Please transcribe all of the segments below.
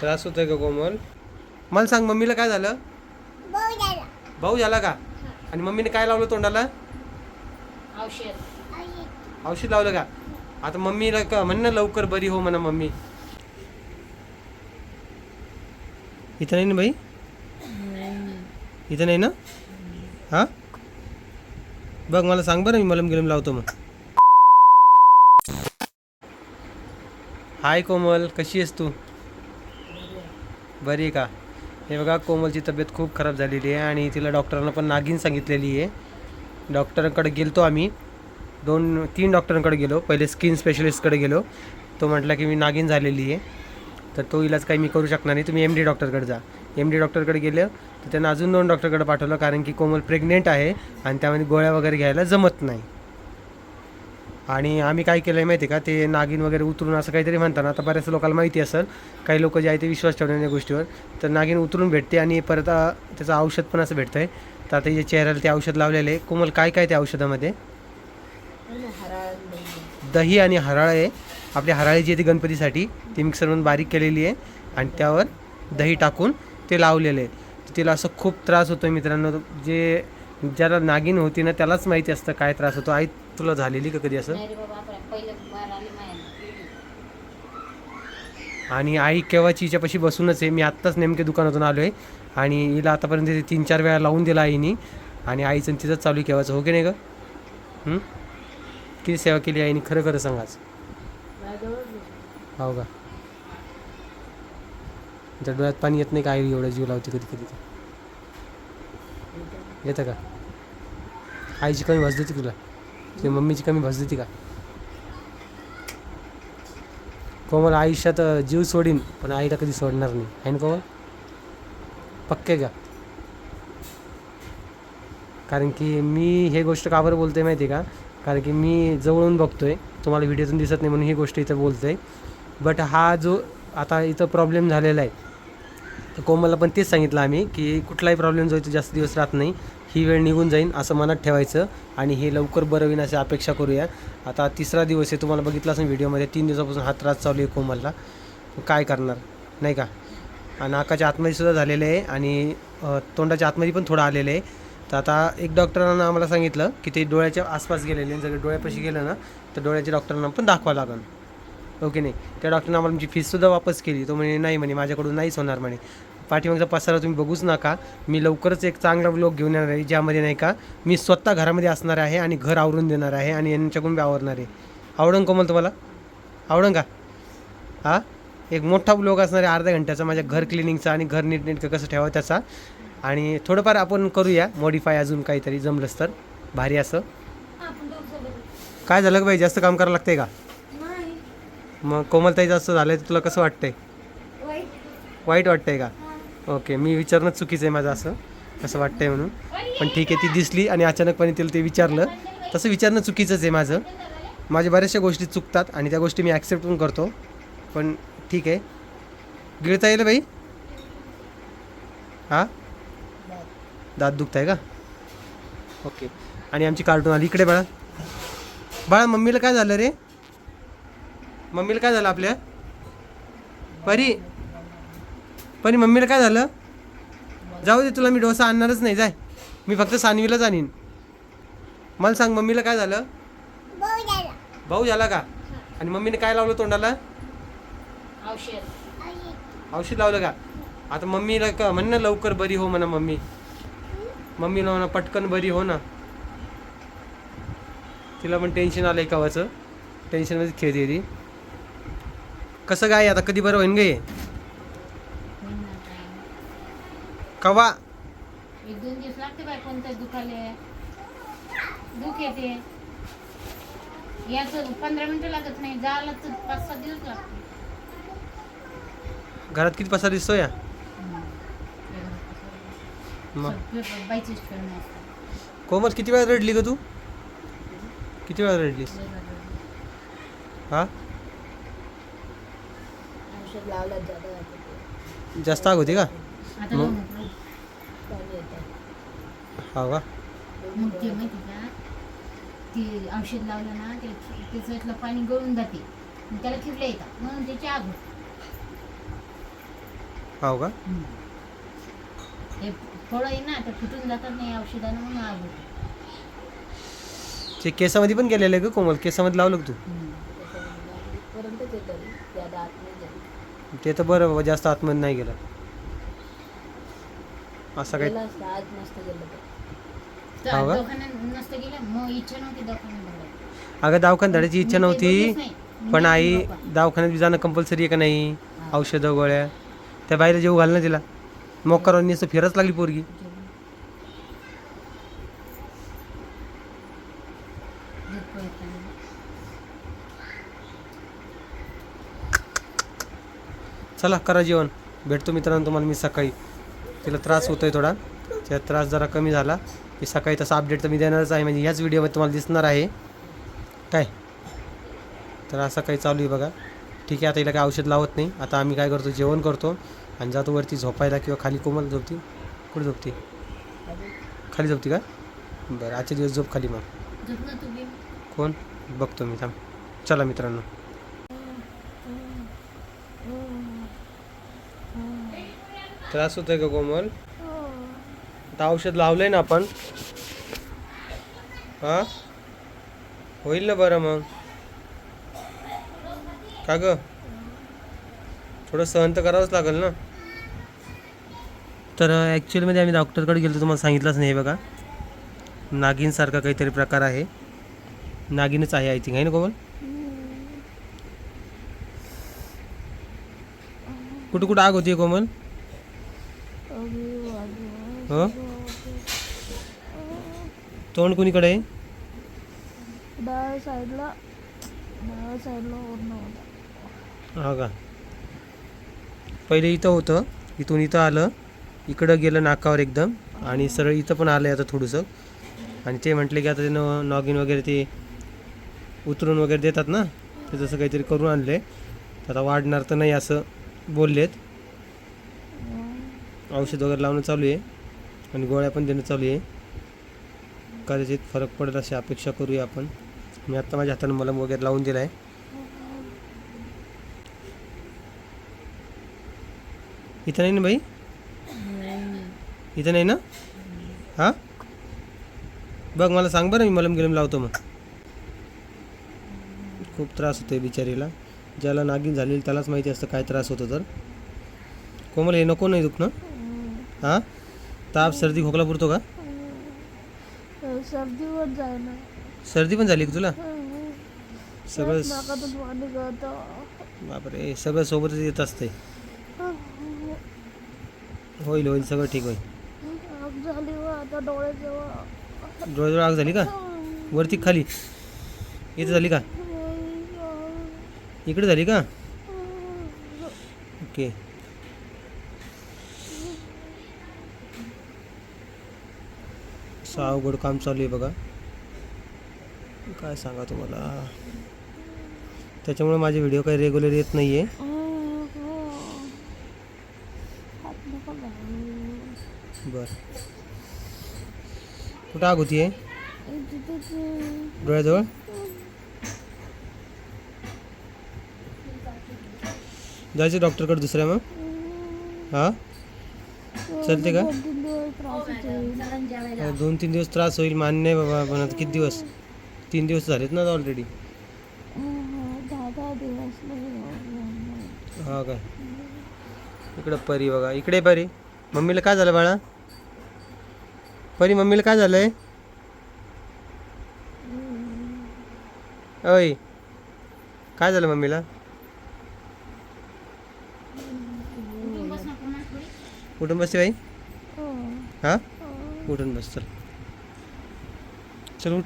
त्रास होतोय का कोमल? मला सांग मम्मीला काय झालं? भाऊ झाला का? आणि मम्मीने काय लावलं तोंडाला? औषध. औषध लावलं का? आता मम्मीला का म्हण ना लवकर बरी हो म्हणा मम्मी. इथं नाही ना बाई? इथं नाही ना? हा? बघ मला सांग बरं मी मलम गिलम लावतो मग. हाय कोमल कशी आहेस तू? बरी आहे का? हे बघा कोमलची तब्येत खूप खराब झालेली आहे आणि तिला डॉक्टरांना पण नागिन सांगितलेली आहे. डॉक्टरांकडे गेलतो आम्ही. दोन तीन डॉक्टरांकडे गेलो. पहिले स्किन स्पेशलिस्टकडे गेलो. तो म्हटला की मी नागिन झालेली आहे. तर तो इलाज काही मी करू शकणार नाही. तुम्ही एम डी डॉक्टरकडे जा. एम डी डॉक्टरकडे गेलं तर त्यांना अजून दोन डॉक्टरकडे पाठवलं कारण की कोमल प्रेग्नेंट आहे आणि त्यामध्ये गोळ्या वगैरे घ्यायला जमत नाही. आणि आम्ही काय केलं आहे माहिती आहे का? ते नागिन वगैरे उतरून असं काहीतरी म्हणताना आता बऱ्याच लोकांना माहिती असेल काही लोक जे आहे ते विश्वास ठेवणार या गोष्टीवर. तर नागिन उतरून भेटते आणि परत त्याचं औषध पण असं भेटतं आहे तर आता जे चेहऱ्याला ते औषध लावलेलं आहे. कोमल काय काय त्या औषधामध्ये? दही आणि हराळ आहे. आपली हराळी जी आहे ती गणपतीसाठी ती मिक्सरमधून बारीक केलेली आहे आणि त्यावर दही टाकून ते लावलेलं आहे. तर तिला असं खूप त्रास होतो मित्रांनो. जे ज्याला नागिन होती ना त्यालाच माहिती असतं काय त्रास होतो. आई तुला झालेली का कधी असं? आणि आई केव्हाची? हिच्यापाशी बसूनच आहे. मी आत्ताच नेमके दुकानातून आलो आहे आणि हिला आतापर्यंत ते तीन चार वेळा लावून दिला आईनी. आणि आईचं तिचंच चालू आहे केव्हाचं. हो की नाही ग? किती सेवा केली आईनी? खरं खरं सांगाच हो का? डोळ्यात पाणी येत नाही का? आई एवढा जीव लावते कधी कधी. येतं का? आईची कमी भास देते तुला. तुझ्या मम्मीची कमी भास देते का? कोमल आयुष्यात जीव सोडीन पण आईला कधी सोडणार नाही. आहे ना कोमल? पक्के का? कारण की मी हे गोष्ट का बरं बोलतोय माहिती आहे का? कारण की मी जवळून बघतोय. तुम्हाला व्हिडिओतून दिसत नाही म्हणून ही गोष्ट इथं बोलतोय. बट हा जो आता इथं प्रॉब्लेम झालेला आहे कोमलला पण तेच सांगितलं आम्ही की कुठलाही प्रॉब्लेम जो आहे तो जास्त दिवस राहत नाही. ही वेळ निघून जाईन असं मनात ठेवायचं आणि हे लवकर बरं होईन अशी अपेक्षा करूया. आता तिसरा दिवस आहे तुम्हाला बघितलं असेल व्हिडिओमध्ये तीन दिवसापासून हा त्रास चालू आहे कोमलला. काय करणार? नाही का? आणि नाकाच्या आतमध्ये सुद्धा झालेलं आहे आणि तोंडाच्या आतमध्ये पण थोडं आलेलं आहे. तर आता एक डॉक्टरांना आम्हाला सांगितलं की ते डोळ्याच्या आसपास गेलेले जर डोळ्यापाशी गेलं ना तर डोळ्याच्या डॉक्टरांना पण दाखवावं लागेल ओके नाही? त्या डॉक्टरनं आम्हाला आमची फीससुद्धा वापस केली. तो म्हणे नाही म्हणे माझ्याकडून नाहीच होणार म्हणे. पाठीमागचा पसारा तुम्ही बघूच नका. मी लवकरच एक चांगला ब्लॉग घेऊन येणार आहे ज्यामध्ये नाही का मी स्वतः घरामध्ये असणार आहे आणि घर आवरून देणार आहे आणि यांच्याकडून बी आवरणार आहे. आवडन कोमल तुम्हाला? आवडन का? हा? एक मोठा ब्लॉग असणार आहे अर्ध्या घंट्याचा माझ्या घर क्लिनिंगचा आणि घर नीटनेटकं कसं ठेवावं त्याचा. आणि थोडंफार आपण करूया मॉडीफाय अजून काहीतरी जमलंच तर. भारी असं. काय झालं का बाई जास्त काम करावं लागतंय का? मग कोमलताई जास्त झालं तुला कसं वाटतंय? वाईट. वाईट वाटतंय का? ओके मी विचारणं चुकीचं आहे माझं असं असं वाटतंय म्हणून. पण ठीक आहे ती दिसली आणि अचानकपणे तिला ते विचारलं. तसं विचारणं चुकीचंच आहे माझं. माझ्या बऱ्याचशा गोष्टी चुकतात आणि त्या गोष्टी मी ॲक्सेप्ट पण करतो. पण ठीक आहे. गिळता येईल बाई? हां? दात दुखताय का? ओके. आणि आमची कार्टून आली. इकडे बाळा. बाळा मम्मीला काय झालं रे? मम्मीला काय झालं आपल्या? परी परी मम्मीला काय झालं? जाऊ दे तुला मी डोसा आणणारच नाही जाय. मी फक्त सानवीलाच आणीन मला सांग मम्मीला काय झालं? भाऊ झाला का? आणि मम्मीने काय लावलं तोंडाला? औषध. औषध लावलं का? आता मम्मीला का म्हण ना लवकर बरी हो म्हणा मम्मी. मम्मीला म्हणा पटकन बरी हो ना. तिला पण टेन्शन आलंय कवाचं. टेन्शनमध्ये खेळते ती कसं काय आता कधी बरं होईन गे? कवा? एक दोन दिवस लागते बाय कोणतं दुखाले. दुख येते. याच पंधरा मिनिटं लागत नाही जायला तर पाच सात दिवस लागते. घरात किती पसार दिसतो या मग? बाईचीच कोमल किती वेळा रडली ग तू? किती वेळा रडलीस? हा? औषध लावलं जातं जास्त आग होती का? आता मग? हा का मग ते माहिती का ते औषध लावलं ना ते त्याचं इथलं पाणी गळून जाते मग त्याला किरल्या येतात म्हणून त्याची आग होते हो का हे फळं आहे ना ते फुटून जातात नाही औषधानं म्हणून आग होते ते केसामध्ये पण गेलेलं आहे का कोमल केसामध्ये लावलं का तू पर्यंतच येतं ज़्यादा आत नाही जात ते तर बरं बाबा जास्त आतमध्ये नाही गेलं असं काही गेलं असतं आज नसतं गेलं तर तर हो का? दवाखान्यात नसतं गेलं मग इच्छा नव्हती दवाखान्यात. अगं दवाखान्यात धाडायची इच्छा मी नव्हती बोललेच नाही. पण आई. दवाखान्यात बी जाणं कंपल्सरी आहे का नाही हा. औषधं गोळ्या त्या बाहेर जेव घाल ना तिला मोकरवानी असं फिरच लागली पोरगी. चला करा जेवण भेटतो मित्रांनो तुम्हाला मी सकाळी तिला त्रास होतोय थोडा. त्या त्रास जरा कमी झाला. की सकाळी तसा अपडेट तर मी देणारच आहे. म्हणजे ह्याच व्हिडिओमध्ये तुम्हाला दिसणार आहे. काय? तर असं काही चालू आहे बघा. ठीक आहे आता हिला काय औषध लावत नाही. आता आम्ही काय करतो जेवण करतो आणि जातो वरती झोपायला किंवा खाली कोमल झोपती. कुठे झोपती? खाली झोपती का? बरं आजचे दिवस झोप खाली मग. कोण? बघतो मी थांब. चला मित्रांनो. त्रास होतोय का कोमल? आता औषध लावलंय ना आपण. हा? होईल ना बरं मग. का ग? थोडं सहन तर करावंच लागेल ना. तर ॲक्च्युअलमध्ये आम्ही डॉक्टरकडे गेलो तुम्हाला सांगितलंच नाही हे बघा. नागिनसारखा काहीतरी प्रकार आहे. नागिनच आहे आय थिंक आहे ना कोमल? कुठं कुठं आग होती कोमल? हो? तोंड कुणीकडे? आहे डाव्या साईडला डाव्या साईडला वरण होता हा का? पहिले इथं होतं इथून इथं आलं इकडं गेलं नाकावर एकदम आणि सरळ इथं पण आलं आता थोडंसं. आणि ते म्हटले की आता ते नॉगिन वगैरे ते उतरून वगैरे देतात ना ते तसं काहीतरी करून आणले आता वाढणार तर नाही असं बोललेत. औषध वगैरे लावणं चालू आहे. आणि गोळ्या पण देणं चालू आहे. कदाचित फरक पडेल अशी अपेक्षा करूया आपण. मी आत्ता माझ्या हातानं मलम वगैरे लावून दिला आहे इथं नाही ना बाई? इथं नाही ना? हां? बघ मला सांग बरं मी मलम गिलम लावतो मग. खूप त्रास होतो बिचारीला. ज्याला नागिन झालेली त्यालाच माहिती असतं काय त्रास होतो तर. कोमल हे नको नाही दुखणं? हां? ताप सर्दी खोकला पुरतो का? सर्दीवर जायला सर्दी पण झाली का तुला? सगळं नाकातून पाणी गळतं. बापरे सगळं सोबतच येत असते. होईल होईल सगळं ठीक होईल. आग झाली व आता डोळ्याजवळ डोळ्याजवळ आग झाली का? वरती का खाली? इथं झाली का? इकडे झाली का? ओके. असं अवघड काम चालू आहे बघा. काय सांगा तुम्हाला? त्याच्यामुळे माझे व्हिडिओ काही रेग्युलर येत नाही आहे. बरं. कुठं आग होती आहे. डोळ्याजवळ? जायचं डॉक्टरकडे दुसऱ्या मग? हां. चालते का. दोन तीन दिवस त्रास होईल मान्य आहे बाबा पण आता किती दिवस? तीन दिवस झालेत ना ऑलरेडी हा काय इकडं परी बघा इकडे परी. मम्मीला काय झालं बाळा? परी मम्मीला काय झालंय? अय काय झालं मम्मीला? उठून बसते बाई? हा? उठून बस चल. चल उठ.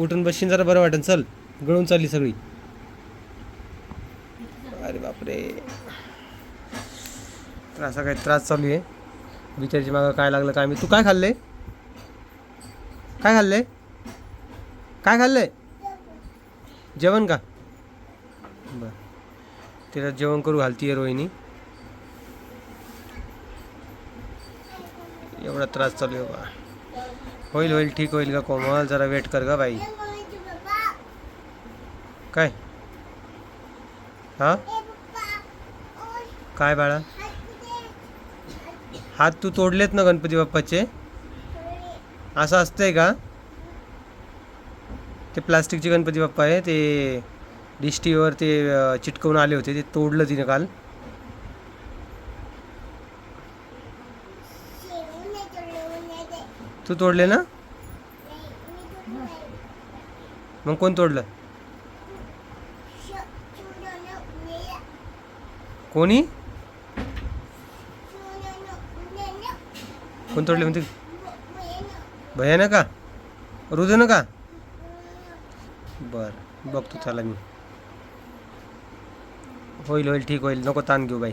उठून बसशील जरा बरं वाटेल चल. गळून चालली सगळी. अरे बापरे. तर असा काही त्रास चालू आहे. बिचारीची मागं काय लागलं काय मी तू काय खाल्लंय? काय खाल्लंय? काय खाल्लंय? जेवण का? बर. तिला जेवण करू घालतीये रोहिणी. एवढा त्रास चालू आहे बा। होईल होईल ठीक होईल का कोमल जरा वेट कर ग बाई। काय? हा? काय बाळा? हात तू तोडलेत ना गणपती बाप्पाचे? असं असतंय का? ते प्लास्टिकचे गणपती बाप्पा आहे ते डिस्टीवर ते चिटकवून आले होते ते तोडलं तिने काल. तू तोडले ना? मग कोण तोडलं? कोणी? कोण तोडले म्हणते? भयानं का? रुदन का? बर बघतो चला मी. होईल होईल ठीक होईल. नको ताण घेऊ बाई.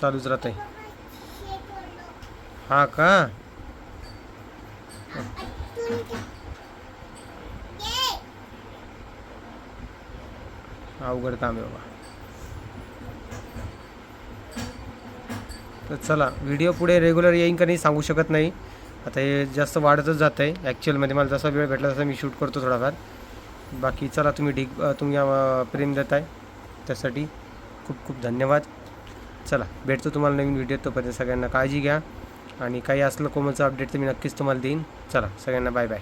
चालूच राहत आहे हा का? अवघड काम आहे बाबा. तर चला व्हिडिओ पुढे रेग्युलर येईन का नाही सांगू शकत नाही. आता हे जास्त वाढतच जात आहे ॲक्च्युअलमध्ये मला जसा वेळ भेटला तसा मी शूट करतो थोडाफार. बाकी चला तुम्ही ढीक तुम्ही प्रेम प्रेम देताय. त्यासाठी खूप खूप धन्यवाद. चला भेटतो तुम्हाला नवीन व्हिडिओ तोपर्यंत. सगळ्यांना काळजी घ्या. आणि काही असलं कोमलचं अपडेट तर मी नक्कीच तुम्हाला देईन. चला सगळ्यांना बाय बाय